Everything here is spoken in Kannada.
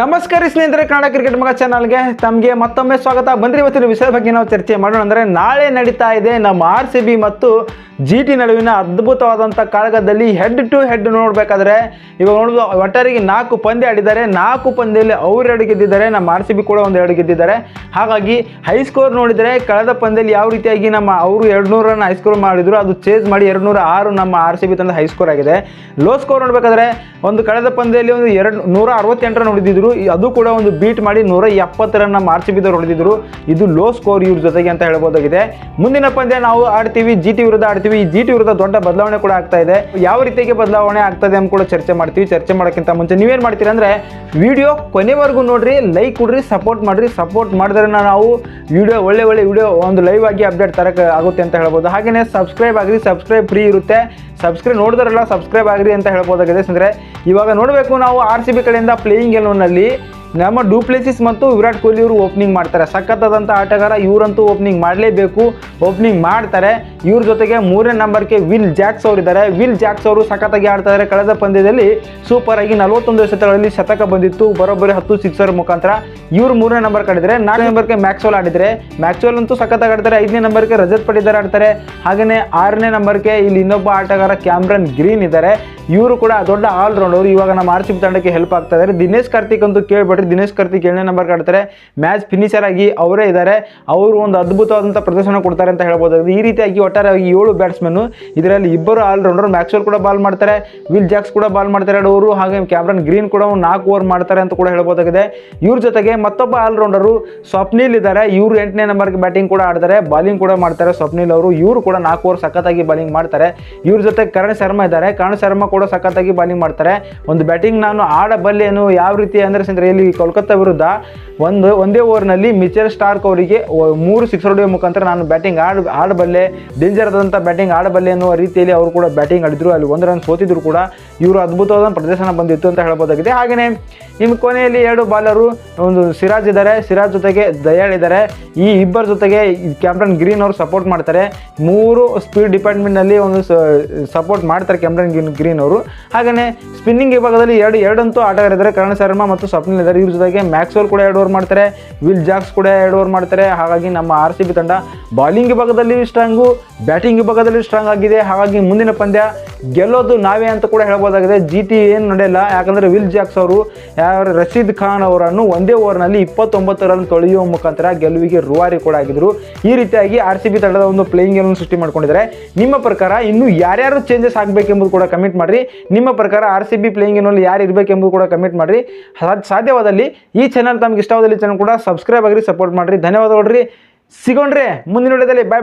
ನಮಸ್ಕಾರ ಸ್ನೇಹಿತರೆ, ಕನ್ನಡ ಕ್ರಿಕೆಟ್ ಮಗ ಚಾನಲ್ಗೆ ತಮಗೆ ಮತ್ತೊಮ್ಮೆ ಸ್ವಾಗತ. ಬಂದ್ರಿ ಇವತ್ತಿನ ವಿಷಯದ ಬಗ್ಗೆ ನಾವು ಚರ್ಚೆ ಮಾಡೋಣ. ಅಂದರೆ ನಾಳೆ ನಡೀತಾ ಇದೆ ನಮ್ಮ ಆರ್ ಸಿ ಬಿ ಮತ್ತು ಜಿ ಟಿ ನಡುವಿನ ಅದ್ಭುತವಾದಂಥ ಕಾಳಗದಲ್ಲಿ ಹೆಡ್ ಟು ಹೆಡ್ ನೋಡಬೇಕಾದ್ರೆ, ಇವಾಗ ನೋಡೋದು ಒಟ್ಟಾರಿಗೆ ನಾಲ್ಕು ಪಂದ್ಯ ಆಡಿದ್ದಾರೆ. ನಾಲ್ಕು ಪಂದ್ಯದಲ್ಲಿ ಅವ್ರು ಎರಡು ಗೆದ್ದಿದ್ದಾರೆ, ನಮ್ಮ ಆರ್ ಸಿ ಬಿ ಕೂಡ ಒಂದು ಎರಡು ಗೆದ್ದಿದ್ದಾರೆ. ಹಾಗಾಗಿ ಹೈ ಸ್ಕೋರ್ ನೋಡಿದರೆ ಕಳೆದ ಪಂದ್ಯದಲ್ಲಿ ಯಾವ ರೀತಿಯಾಗಿ ನಮ್ಮ ಅವರು ಎರಡು ಹೈಸ್ಕೋರ್ ಹೈ ಸ್ಕೋರ್ ಮಾಡಿದ್ರು, ಅದು ಚೇಂಜ್ ಮಾಡಿ ಎರಡು ನೂರ ಆರು ನಮ್ಮ ಆರ್ ಸಿ ಬಿ ತಂದ ಹೈ ಸ್ಕೋರ್ ಆಗಿದೆ. ಲೋ ಸ್ಕೋರ್ ನೋಡಬೇಕಾದ್ರೆ ಒಂದು ಕಳೆದ ಪಂದ್ಯದಲ್ಲಿ ಒಂದು ಎರಡು ನೂರ ಅರವತ್ತೆಂಟು ರನ್ ಅದು ಕೂಡ ಒಂದು ಬೀಟ್ ಮಾಡಿ ನೂರ ಎಪ್ಪತ್ತು ರನ್ ನಮ್ಮ ಆರ್ ಸಿ ಹೊಡೆದಿದ್ರು. ಇದು ಲೋ ಸ್ಕೋರ್ ಇವ್ರ ಜೊತೆಗೆ ಅಂತ ಹೇಳ್ಬೋದಾಗಿದೆ. ಮುಂದಿನ ಪಂದ್ಯ ನಾವು ಆಡ್ತೀವಿ ಜಿ ಟಿ ವಿರುದ್ಧ ಆಡ್ತೀವಿ. ಈ ಜಿ ಟಿ ವಿರುದ್ಧ ದೊಡ್ಡ ಬದಲಾವಣೆ ಕೂಡ ಆಗ್ತಾ ಇದೆ. ಯಾವ ರೀತಿಯಾಗಿ ಬದಲಾವಣೆ ಆಗ್ತದೆ ಅಂತ ಕೂಡ ಚರ್ಚೆ ಮಾಡ್ತೀವಿ. ಚರ್ಚೆ ಮಾಡೋಕ್ಕಿಂತ ಮುಂಚೆ ನೀವೇನು ಮಾಡ್ತೀರಿ ಅಂದ್ರೆ ವಿಡಿಯೋ ಕೊನೆವರೆಗೂ ನೋಡ್ರಿ ಲೈಕ್ ಕೊಡ್ರಿ ಸಪೋರ್ಟ್ ಮಾಡ್ರಿ. ಸಪೋರ್ಟ್ ಮಾಡಿದ್ರೆ ನಾವು ವಿಡಿಯೋ ಒಳ್ಳೆ ಒಳ್ಳೆ ವಿಡಿಯೋ ಒಂದು ಲೈವ್ ಆಗಿ ಅಪ್ಡೇಟ್ ತರಕ್ಕೆ ಆಗುತ್ತೆ ಅಂತ ಹೇಳ್ಬೋದು. ಹಾಗೆಯೇ ಸಬ್ಸ್ಕ್ರೈಬ್ ಆಗ್ರಿ ಸಬ್ಸ್ಕ್ರೈಬ್ ಫ್ರೀ ಇರುತ್ತೆ. ಸಬ್ಸ್ಕ್ರೈಬ್ ನೋಡಿದ್ರಲ್ಲ ಸಬ್ಸ್ಕ್ರೈಬ್ ಆಗ್ರಿ ಅಂತ ಹೇಳ್ಬೋದಾಗಿದೆ. ಅಂದರೆ ಇವಾಗ ನೋಡಬೇಕು ನಾವು ಆರ್ ಸಿ ಬಿ ಕಡೆಯಿಂದ ಪ್ಲೇಯಿಂಗ್ ಎಲೆವನ್ನಲ್ಲಿ ನಮ್ಮ ಡೂಪ್ಲೇಸಿಸ್ ಮತ್ತು ವಿರಾಟ್ ಕೊಹ್ಲಿ ಇವರು ಓಪನಿಂಗ್ ಮಾಡ್ತಾರೆ. ಸಖತ್ತಾದಂಥ ಆಟಗಾರ ಇವರಂತೂ ಓಪನಿಂಗ್ ಮಾಡಲೇಬೇಕು. ಓಪನಿಂಗ್ ಮಾಡ್ತಾರೆ. ಇವ್ರ ಜೊತೆಗೆ ಮೂರನೇ ನಂಬರ್ಗೆ ವಿಲ್ ಜಾಕ್ಸ್ ಅವರಿದ್ದಾರೆ. ವಿಲ್ ಜಾಕ್ಸ್ ಅವರು ಸಖತ್ತಾಗಿ ಆಡ್ತಾರೆ ಕಳೆದ ಪಂದ್ಯದಲ್ಲಿ ಸೂಪರ್ ಆಗಿ ನಲವತ್ತೊಂದು ಎಸೆತಗಳಲ್ಲಿ ಶತಕ ಬಂದಿತ್ತು. ಬರೋಬ್ಬರಿ ಹತ್ತು ಸಿಕ್ಸರ್ ಮುಖಾಂತರ ಇವರು ಮೂರನೇ ನಂಬರ್ ಕಡಿದ್ರೆ ನಾಲ್ಕನೇ ನಂಬರ್ಗೆ ಮ್ಯಾಕ್ಸೋಲ್ ಆಡಿದರೆ ಮ್ಯಾಕ್ಸೋಲ್ ಅಂತೂ ಸಖತ್ತಾಗಿ ಆಡ್ತಾರೆ. ಐದನೇ ನಂಬರ್ಗೆ ರಜತ್ ಪಡಿದಾರ್ ಆಡ್ತಾರೆ. ಹಾಗೆಯೇ ಆರನೇ ನಂಬರ್ಗೆ ಇಲ್ಲಿ ಇನ್ನೊಬ್ಬ ಆಟಗಾರ ಕ್ಯಾಮ್ರನ್ ಗ್ರೀನ್ ಇದ್ದಾರೆ. ಇವರು ಕೂಡ ದೊಡ್ಡ ಆಲ್ರೌಂಡರ್. ಇವಾಗ ನಮ್ಮ ಆರ್ ತಂಡಕ್ಕೆ ಹೆಲ್ಪ್ ಆಗ್ತಾ ಇದ್ದಾರೆ ದಿನೇಶ್ ಕಾರ್ತಿಕ್ ಅಂತೂ ಕೇಳ್ಬಿಟ್ರಿ ದಿನೇಶ್ ಕಾರ್ತಿಕ್ ಏಳನೇ ನಂಬರ್ ಕಾಡ್ತಾರೆ. ಮ್ಯಾಚ್ ಫಿನಿಷರ್ ಆಗಿ ಅವರೇ ಇದ್ದಾರೆ ಅವರು ಒಂದು ಅದ್ಭುತವಾದಂಥ ಪ್ರದರ್ಶನ ಕೊಡ್ತಾರೆ ಅಂತ ಹೇಳ್ಬೋದಾಗಿದೆ. ಈ ರೀತಿಯಾಗಿ ಒಟ್ಟಾರೆಯಾಗಿ ಏಳು ಬ್ಯಾಟ್ಸ್ಮನ್ನು ಇದರಲ್ಲಿ ಇಬ್ಬರು ಆಲ್ರೌಂಡರ್. ಮ್ಯಾಕ್ಸ್ವೆಲ್ ಕೂಡ ಬಾಲ್ ಮಾಡ್ತಾರೆ. ವಿಲ್ ಜಾಕ್ಸ್ ಕೂಡ ಬಾಲ್ ಮಾಡ್ತಾರೆ ಅವರು ಹಾಗೆ ಕ್ಯಾಮ್ರನ್ ಗ್ರೀನ್ ಕೂಡ ಒಂದು ನಾಲ್ಕು ಓವರ್ ಮಾಡ್ತಾರೆ ಅಂತ ಕೂಡ ಹೇಳ್ಬೋದಾಗಿದೆ. ಇವ್ರ ಜೊತೆಗೆ ಮತ್ತೊಬ್ಬ ಆಲ್ರೌಂಡರು ಸ್ವಪ್ನಿಲ್ ಇದ್ದಾರೆ ಇವರು ಎಂಟನೇ ನಂಬರ್ಗೆ ಬ್ಯಾಟಿಂಗ್ ಕೂಡ ಆಡ್ತಾರೆ. ಬಾಲಿಂಗ್ ಕೂಡ ಮಾಡ್ತಾರೆ ಸ್ವಪ್ನಿಲ್ ಅವರು. ಇವರು ಕೂಡ ನಾಲ್ಕು ಓವರ್ ಸಖತ್ತಾಗಿ ಬಾಲಿಂಗ್ ಮಾಡ್ತಾರೆ. ಇವ್ರ ಜೊತೆ ಕರಣ್ ಶರ್ಮಾ ಇದ್ದಾರೆ ಕರಣ್ ಶರ್ಮಾ ಕೂಡ ಸಖತ್ತಾಗಿ ಬಾಲಿಂಗ್ ಮಾಡ್ತಾರೆ. ಒಂದು ಬ್ಯಾಟಿಂಗ್ ನಾನು ಆಡಬಲ್ಲೆನು ಯಾವ ರೀತಿ ಅಂದರೆ ಇಲ್ಲಿ ಕೋಲ್ಕತ್ತಾ ವಿರುದ್ಧ ಒಂದು, ಒಂದೇ ಓವರ್ನಲ್ಲಿ ಮಿಚೆಲ್ ಸ್ಟಾರ್ಕ್ ಅವರಿಗೆ ಮೂರು ಸಿಕ್ಸ್ ಹೊಡೆಯುವ ಮುಖಾಂತರ ನಾನು ಬ್ಯಾಟಿಂಗ್ ಆಡ್ ಆಡಬಲ್ಲೆ ಡೇಂಜರ್ ಆದಂಥ ಬ್ಯಾಟಿಂಗ್ ಆಡಬಲ್ಲೆ ಅನ್ನುವ ರೀತಿಯಲ್ಲಿ ಅವರು ಕೂಡ ಬ್ಯಾಟಿಂಗ್ ಆಡಿದ್ರು. ಅಲ್ಲಿ ಒಂದು ರನ್ ಸೋತಿದ್ರು ಕೂಡ ಇವರು ಅದ್ಭುತವಾದ ಪ್ರದರ್ಶನ ಬಂದಿತ್ತು ಅಂತ ಹೇಳ್ಬೋದಾಗಿದೆ ಹಾಗೆಯೇ ನಿಮ್ಮ ಕೊನೆಯಲ್ಲಿ ಎರಡು ಬಾಲರು ಒಂದು ಸಿರಾಜ್ ಇದ್ದಾರೆ. ಸಿರಾಜ್ ಜೊತೆಗೆ ದಯಾಳ್ ಇದ್ದಾರೆ. ಈ ಇಬ್ಬರ ಜೊತೆಗೆ ಕ್ಯಾಪ್ಟನ್ ಗ್ರೀನ್ ಅವರು ಸಪೋರ್ಟ್ ಮಾಡ್ತಾರೆ. ಮೂರು ಸ್ಪೀಡ್ ಡಿಪಾರ್ಟ್ಮೆಂಟ್ನಲ್ಲಿ ಒಂದು ಸಪೋರ್ಟ್ ಮಾಡ್ತಾರೆ ಕ್ಯಾಮ್ರನ್ ಗ್ರೀನ್ ಗ್ರೀನ್ ಅವರು. ಹಾಗೆಯೇ ಸ್ಪಿನ್ನಿಂಗ್ ವಿಭಾಗದಲ್ಲಿ ಎರಡು, ಎರಡಂತೂ ಆಟಗಾರಿದ್ದಾರೆ ಕರಣ್ ಶರ್ಮಾ ಮತ್ತು ಸ್ವಪ್ನಿಲ್ ಇದ್ದಾರೆ. ಇವ್ರ ಜೊತೆಗೆ ಮ್ಯಾಕ್ಸ್ವೆಲ್ ಕೂಡ ಎರಡು ಓವರ್ ಮಾಡ್ತಾರೆ. ವಿಲ್ ಜಾಕ್ಸ್ ಕೂಡ ಎರಡು ಓವರ್ ಮಾಡ್ತಾರೆ. ಹಾಗಾಗಿ ನಮ್ಮ ಆರ್ ಸಿ ಬಿ ತಂಡ ಬಾಲಿಂಗ್ ವಿಭಾಗದಲ್ಲಿ ಸ್ಟ್ರಾಂಗು ಬ್ಯಾಟಿಂಗ್ ವಿಭಾಗದಲ್ಲಿ ಸ್ಟ್ರಾಂಗ್ ಆಗಿದೆ. ಹಾಗಾಗಿ ಮುಂದಿನ ಪಂದ್ಯ ಗೆಲ್ಲೋದು ನಾವೇ ಅಂತ ಕೂಡ ಹೇಳ್ಬೋದಾಗಿದೆ. ಜಿ ಟಿ ಏನು ನಡೆಯಲ್ಲ, ಯಾಕಂದರೆ ವಿಲ್ ಜಾಕ್ಸ್ ಅವರು, ಯಾರು ರಶೀದ್ ಖಾನ್ ಅವರನ್ನು ಒಂದೇ ಓವರ್ನಲ್ಲಿ ಇಪ್ಪತ್ತೊಂಬತ್ತು ರನ್ ತೊಳೆಯುವ ಮುಖಾಂತರ ಗೆಲುವಿಗೆ ರೂವಾರಿ ಕೂಡ ಆಗಿದ್ರು. ಈ ರೀತಿಯಾಗಿ ಆರ್ ಸಿ ಬಿ ತಂಡದ ಒಂದು ಪ್ಲೇಯಿಂಗ್ ಅನ್ನು ಸೃಷ್ಟಿ ಮಾಡ್ಕೊಂಡಿದ್ದಾರೆ. ನಿಮ್ಮ ಪ್ರಕಾರ ಇನ್ನು ಯಾರ್ಯಾರು ಚೇಂಜಸ್ ಆಗಬೇಕೆಂಬುದು ಕೂಡ ಕಮಿಟ್ ಮಾಡಿರಿ. ನಿಮ್ಮ ಪ್ರಕಾರ ಆರ್ ಸಿ ಬಿ ಪ್ಲೇಯಿಂಗ್ ಎನ್ನಲ್ಲಿ ಯಾರು ಇರಬೇಕೆಂಬುದು ಕೂಡ ಕಮಿಟ್ ಮಾಡಿರಿ. ಸಾಧ್ಯ- ಸಾಧ್ಯವಾದಲ್ಲಿ ಈ ಚಾನಲ್ ತಮಗೆ ಇಷ್ಟವಾದಲ್ಲಿ ಚಾನಲ್ ಕೂಡ ಸಬ್ಸ್ಕ್ರೈಬ್ ಆಗಿರಿ ಸಪೋರ್ಟ್ ಮಾಡಿರಿ. ಧನ್ಯವಾದಗಳು ರೀ. ಸಿಗೋಣ್ರಿ ಮುಂದಿನ ಬಾಯ್ ಬಾಯ್